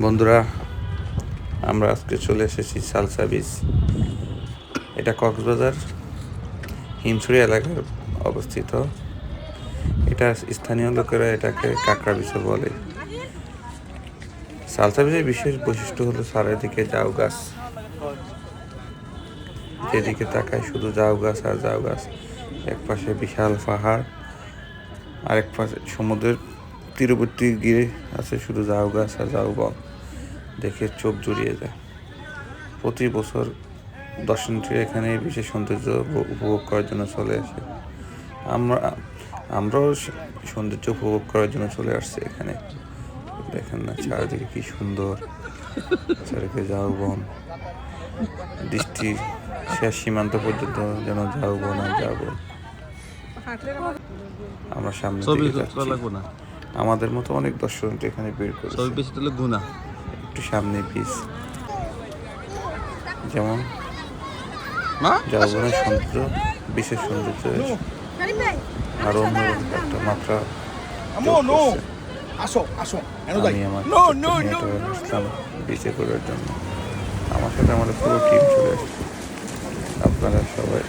বন্ধুরা, আমরা আজকে চলে এসেছি সালসা বিচ। এটা কক্সবাজার, হিমছড়ি এলাকার অবস্থিত। এটা স্থানীয় লোকেরা এটাকে কাঁকড়া বিচ বলে। সালসা বিচের বিশেষ বৈশিষ্ট্য হলো চারিদিকে জাউ গাছ। যেদিকে তাকায় শুধু জাউ গাছ আর জাউ গাছ এক পাশে বিশাল পাহাড়, আরেক পাশে সমুদ্রের তীরবর্তী গিয়ে আছে শুধু জাউ গাছ আর জাউ বন। দেখে চোখ জড়িয়ে যায়। প্রতি বছর দর্শনার্থীরা এখানে বিশেষ সৌন্দর্য উপ- উপভোগ করার জন্য চলে আসে। আমরা আমরাও সৌন্দর্য উপভোগ করার জন্য চলে আসছি এখানে। দেখেন না চারিদিকে কি সুন্দর। চারিদিকে জাউ বন। দৃষ্টি শেষ সীমান্ত পর্যন্ত যেন যাও বন আর যাও বন আমরা সামনে দিকে যাচ্ছি। লাগবো না। আমাদের মতো অনেক দর্শনার্থী এখানে বের করে ছবি বেশি তুলে গুণা। একটু সামনে পিস যেমন না যাওবনের সৌন্দর্য বিশেষ সৌন্দর্য আরও অন্যরকম একটা মাত্রা। আসো আসো এনো আমি আমার নো ছোট্ট নো নো মেয়েটা আসলাম বিচে করার জন্য। আমার সাথে আমাদের পুরো টিম চলে আসছে। আপনারা সবাই